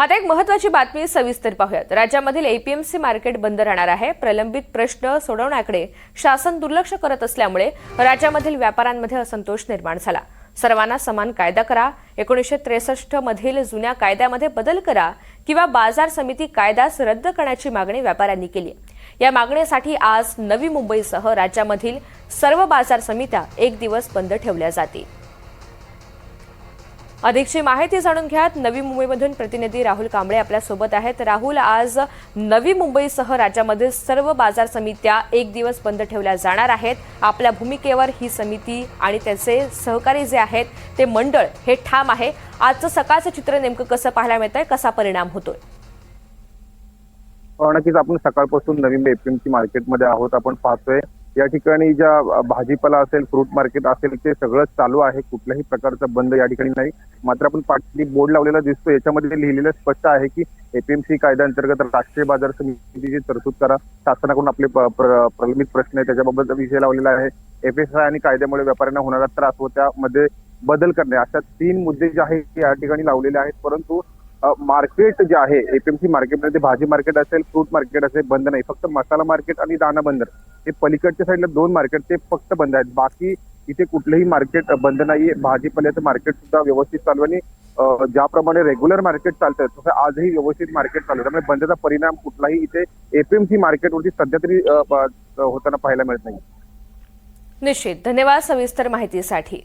आता एक महत्वाची बातमी सविस्तर पाहूयात. राज्यामधील एपीएमसी मार्केट बंद राहणार आहे. प्रलंबित प्रश्न सोडवण्याकडे शासन दुर्लक्ष करत असल्यामुळे राज्यामधील व्यापाऱ्यांमध्ये असंतोष निर्माण झाला. सर्वांना समान कायदा करा. एकोणीसशे त्रेसष्ट मधील जुन्या कायद्यामध्ये बदल करा किंवा बाजार समिती कायदाच रद्द करण्याची मागणी व्यापाऱ्यांनी केली या मागणीसाठी आज नवी मुंबईसह राज्यामधील सर्व बाजार समित्या एक दिवस बंद ठेवल्या जातील. अधिकची माहिती जाणून घ्यात. नवी मुंबईमधून प्रतिनिधी राहुल कांबळे आपल्यासोबत आहेत. राहुल आज नवी मुंबईसह राज्यामध्ये सर्व बाजार समित्या एक दिवस बंद ठेवल्या जाणार आहेत. आपल्या भूमिकेवर ही समिती आणि त्याचे सहकारी जे आहेत ते मंडळ हे ठाम आहे. आजचं सकाळचं चित्र नेमकं कसं पाहायला मिळतंय? कसा परिणाम होतोय? हो, नक्कीच. आपण सकाळपासून नवीन एपीएमसी मार्केटमध्ये आहोत. आपण पाहतोय या ठिकाणी ज्या भाजीपाला असेल फ्रूट मार्केट असेल ते सगळं चालू आहे. कुठल्याही प्रकारचं बंद या ठिकाणी नाही. मात्र आपण पाठी बोर्ड लावलेला दिसतो याच्यामध्ये लिहिलेलं स्पष्ट आहे की एपीएमसी कायद्याअंतर्गत राष्ट्रीय बाजार समितीची तरतूद करा. शासनाकडून आपले प- प्र- प्रलंबित प्रश्न आहे त्याच्याबाबत विषय लावलेला आहे. एफएसआय आणि कायद्यामुळे व्यापाऱ्यांना होणारा त्रास व त्यामध्ये बदल करणे. अशा तीन मुद्दे जे आहेत ते या ठिकाणी लावलेले आहेत. परंतु मार्केट जे आहे एपीएमसी मार्केटमध्ये भाजी मार्केट असेल फ्रूट मार्केट असेल बंद नाही. फक्त मसाला मार्केट आणि दाना बंदर हे पलीकडच्या साईडला दोन मार्केट ते फक्त बंद आहेत. बाकी इथे कुठलंही मार्केट बंद नाहीये. भाजीपाल्याचं मार्केट सुद्धा व्यवस्थित चालू आहे. आणि ज्याप्रमाणे रेग्युलर मार्केट चालतं तसं आजही व्यवस्थित मार्केट चालू आहे. त्यामुळे बंदचा परिणाम कुठलाही इथे एपीएमसी मार्केटवरती सध्या तरी होताना पाहायला मिळत नाही. निश्चित. धन्यवाद सविस्तर माहितीसाठी.